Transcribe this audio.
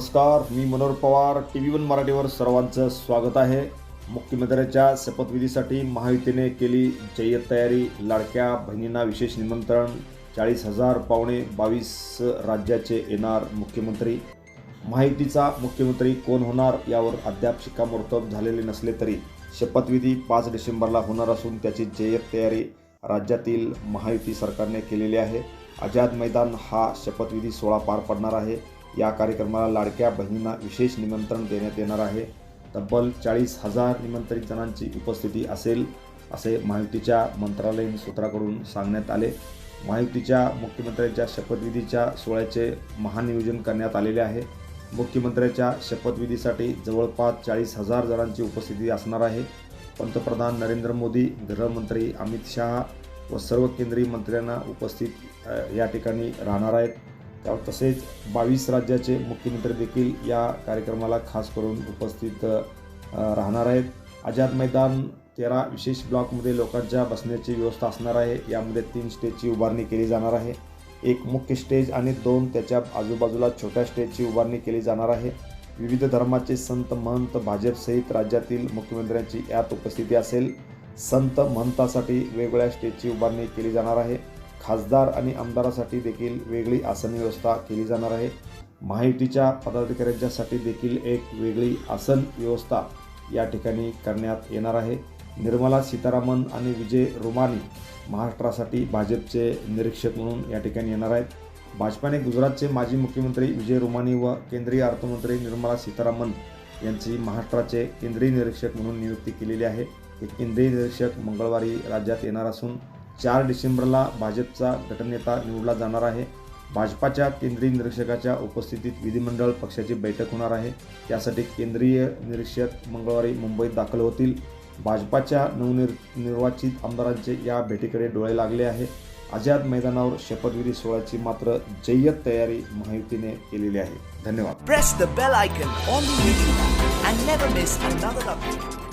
नमस्कार मी Manohar Pawar T V one मराठीवर सर्वांचं स्वागत आहे. मुख्यमंत्र्यांच्या शपथविधीसाठी महायुतीने केली जय्यत तयारी. लाडक्या बहिणींना विशेष निमंत्रण. चाळीस हजार पावणे बावीस राज्याचे येणार मुख्यमंत्री. महायुतीचा मुख्यमंत्री कोण होणार यावर अद्याप शिक्कामोर्तब झालेले नसले तरी शपथविधी पाच डिसेंबरला होणार असून त्याची जय्यत तयारी राज्यातील महायुती सरकारने केलेली आहे. आझाद मैदान हा शपथविधी सोहळा पार पडणार आहे. या कार्यक्रमाला लाडक्या बहिणींना विशेष निमंत्रण देण्यात येणार आहे. तब्बल चाळीस हजार निमंत्रित जणांची उपस्थिती असेल असे महायुतीच्या मंत्रालयीन सूत्राकडून सांगण्यात आले. महायुतीच्या मुख्यमंत्र्यांच्या शपथविधीच्या सोहळ्याचे महानियोजन करण्यात आलेले आहे. मुख्यमंत्र्यांच्या शपथविधीसाठी जवळपास चाळीस हजार जणांची उपस्थिती असणार आहे. पंतप्रधान नरेंद्र मोदी गृहमंत्री अमित शहा व सर्व केंद्रीय मंत्र्यांना उपस्थित या ठिकाणी राहणार आहेत. त्या तसेच बावीस राज्याचे मुख्यमंत्री देखील या कार्यक्रमाला खास करून उपस्थित राहणार आहेत. आझाद मैदान तेरा विशेष ब्लॉकमध्ये लोकांच्या बसण्याची व्यवस्था असणार आहे. यामध्ये तीन स्टेजची उभारणी केली जाणार आहे. एक मुख्य स्टेज आणि दोन त्याच्या आजूबाजूला छोट्या स्टेजची उभारणी केली जाणार आहे. विविध धर्माचे संत महंत भाजपसहित राज्यातील मुख्यमंत्र्यांची यात उपस्थिती असेल. संत महंतासाठी वेगवेगळ्या स्टेजची उभारणी केली जाणार आहे. खासदार आणि आमदारासाठी देखील वेगळी आसन व्यवस्था केली जाणार आहे. महायुतीच्या पदाधिकाऱ्यांच्यासाठी देखील एक वेगळी आसन व्यवस्था या ठिकाणी करण्यात येणार आहे. निर्मला सीतारामन आणि विजय रुमानी महाराष्ट्रासाठी भाजपचे निरीक्षक म्हणून या ठिकाणी येणार आहेत. भाजपाने गुजरातचे माजी मुख्यमंत्री विजय रुमानी व केंद्रीय अर्थमंत्री निर्मला सीतारामन यांची महाराष्ट्राचे केंद्रीय निरीक्षक म्हणून नियुक्ती केलेली आहे. हे केंद्रीय निरीक्षक मंगळवारी राज्यात येणार असून चार डिसेंबरला भाजपचा गटनेता निवडला जाणार आहे. भाजपाच्या केंद्रीय निरीक्षकाच्या उपस्थितीत विधिमंडळ पक्षाची बैठक होणार आहे. त्यासाठी केंद्रीय निरीक्षक मंगळवारी मुंबईत दाखल होतील. भाजपाच्या नवनिर निर्वाचित आमदारांचे या भेटीकडे डोळे लागले आहे. आझाद मैदानावर शपथविधी सोहळ्याची मात्र जय्यत तयारी महायुतीने केलेली आहे. धन्यवाद. Press the bell icon on